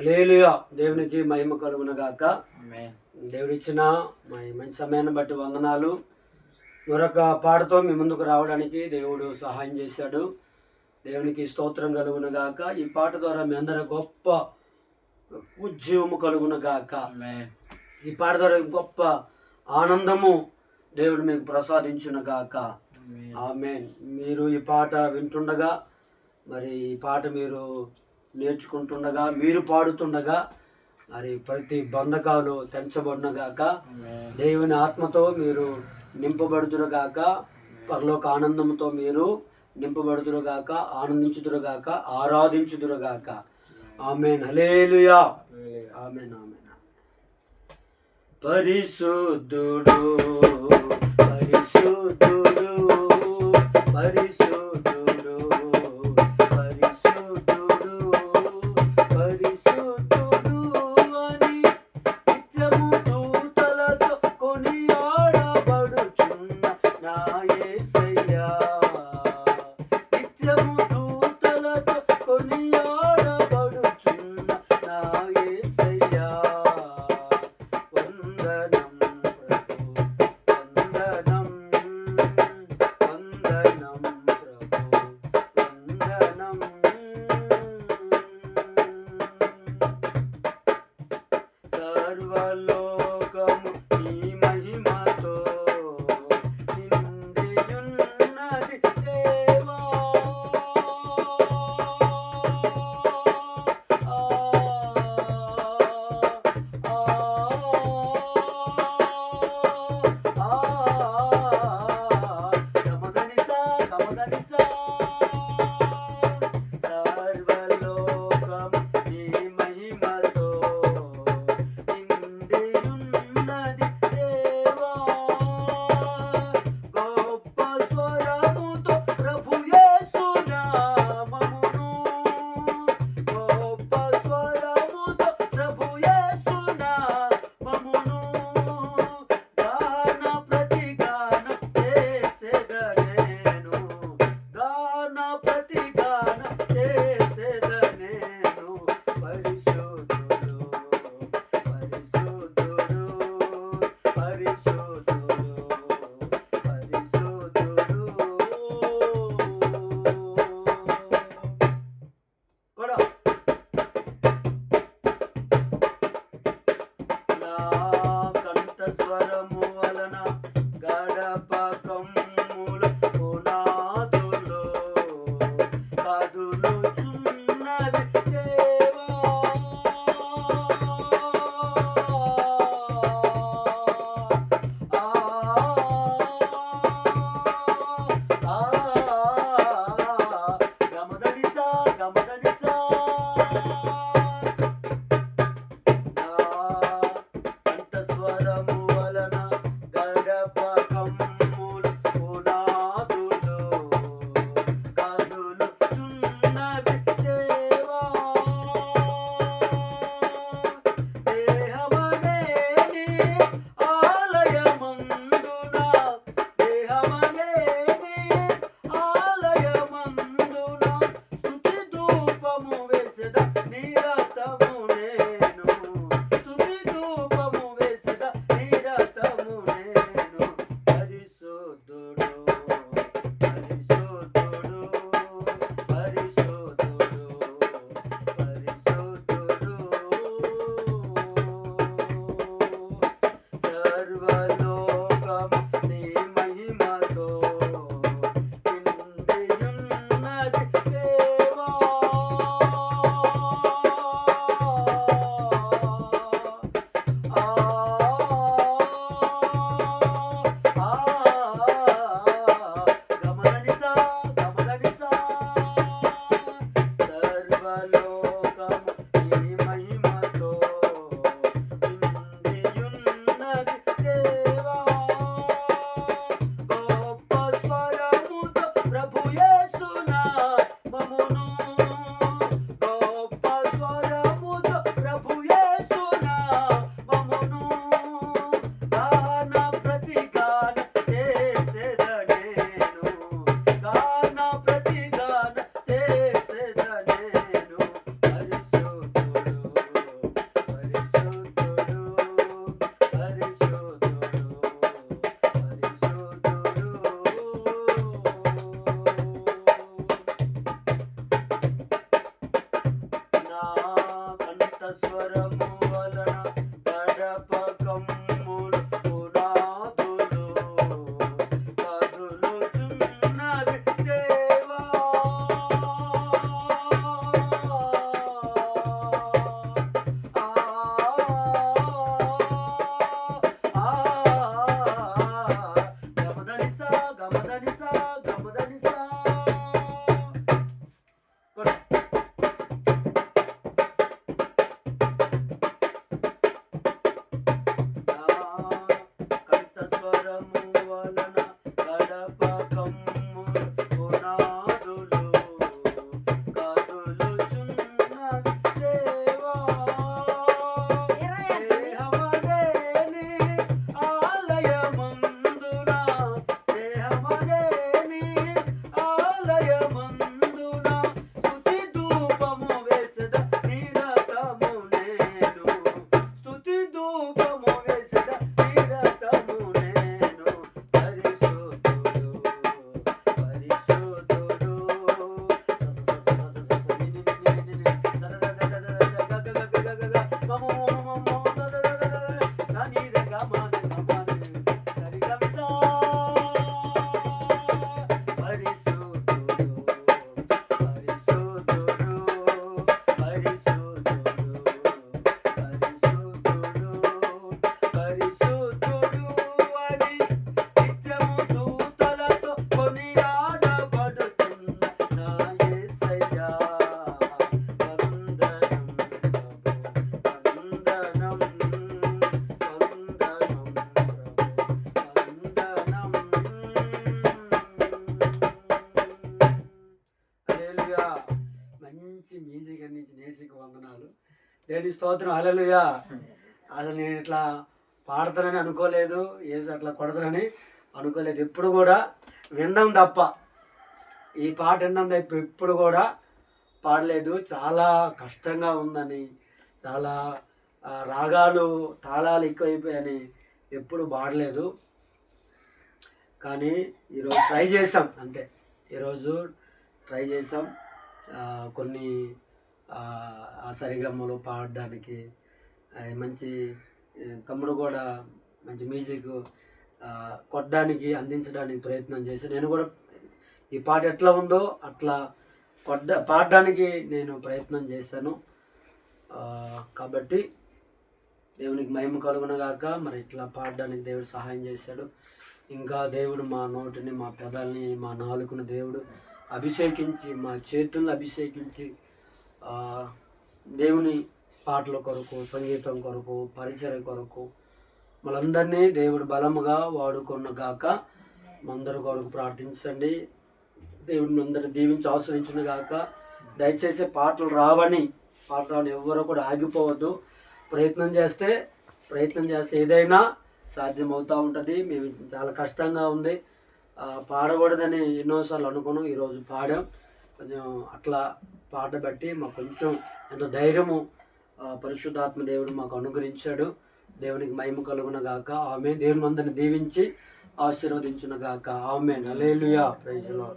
లేలుయా దేవునికి మహిమ కలుగునగాక. దేవుడిచ్చిన మంచి సమయాన్ని బట్టి వందనాలు. మరొక పాటతో మీ ముందుకు రావడానికి దేవుడు సహాయం చేశాడు. దేవునికి స్తోత్రం కలుగునగాక. ఈ పాట ద్వారా మీ అందరి గొప్ప ఉద్యమము కలుగునగాక. ఈ పాట ద్వారా గొప్ప ఆనందము దేవుడు మీకు ప్రసాదించునగాక. ఆమెన్. మీరు ఈ పాట వింటుండగా మరి ఈ పాట మీరు నేర్చుకుంటుండగా మీరు పాడుతుండగా మరి ప్రతి బంధకాలు తెంచబడినగాక దేవుని ఆత్మతో మీరు నింపబడుదురుగాక పరలోక ఆనందంతో మీరు నింపబడుదురుగాక ఆనందించుదురుగాక ఆరాధించుదురుగాక. ఆమెన్. Hallelujah amen amen. పరిశుద్ధుడు. Hello. దేని స్తోత్రం అలలుయా అసలు నేను ఇట్లా పాడతానని అనుకోలేదు ఏసు అట్లా కొడతానని అనుకోలేదు. ఎప్పుడు కూడా వినడం తప్ప ఈ పాట వినడం తప్ప ఎప్పుడు కూడా పాడలేదు. చాలా కష్టంగా ఉందని చాలా రాగాలు తాళాలు ఎక్కువైపోయాయని ఎప్పుడు పాడలేదు. కానీ ఈరోజు ట్రై చేసాం అంతే. ఈరోజు ట్రై చేసాం కొన్ని ఆ, ఆ సరిగమ్మలు పాడడానికి మంచి తమ్ముడు కూడా మంచి మ్యూజిక్ కొట్టడానికి అందించడానికి ప్రయత్నం చేసి నేను కూడా ఈ పాట ఎట్లా ఉందో అట్లా కొట్ట పాడడానికి నేను ప్రయత్నం చేశాను. కాబట్టి దేవునికి మహిమ కలుగునగాక మరి ఇట్లా పాడడానికి దేవుడు సహాయం చేశాడు. ఇంకా దేవుడు మా నోటిని మా పెదాలని మా నాలుకను దేవుడు అభిషేకించి మా చేతులను అభిషేకించి దేవుని పాటల కొరకు సంగీతం కొరకు పరిచయ కొరకు మనందరినీ దేవుడు బలముగా వాడుకున్న గాక మందరి కొరకు ప్రార్థించండి. దేవుడిని అందరిని దీవించి ఆశ్రయించిన గాక దయచేసి పాటలు రావని పాటలు రావని ఎవ్వరూ కూడా ఆగిపోవద్దు. ప్రయత్నం చేస్తే ప్రయత్నం చేస్తే ఏదైనా సాధ్యమవుతూ ఉంటుంది. మేము చాలా కష్టంగా ఉంది. పాడకూడదని ఎన్నోసార్లు అనుకున్నాం ఈరోజు పాడాం. కొంచెం అట్లా పాట బట్టి మాకు కొంచెం ఎంతో ధైర్యము పరిశుద్ధాత్మ దేవుడు మాకు అనుగ్రహించాడు. దేవునికి మహిమ కలుగున గాక ఆమె దేవుని అందరిని దీవించి ఆశీర్వదించిన గాక ఆమె నలేలుయా ప్రైజ్లో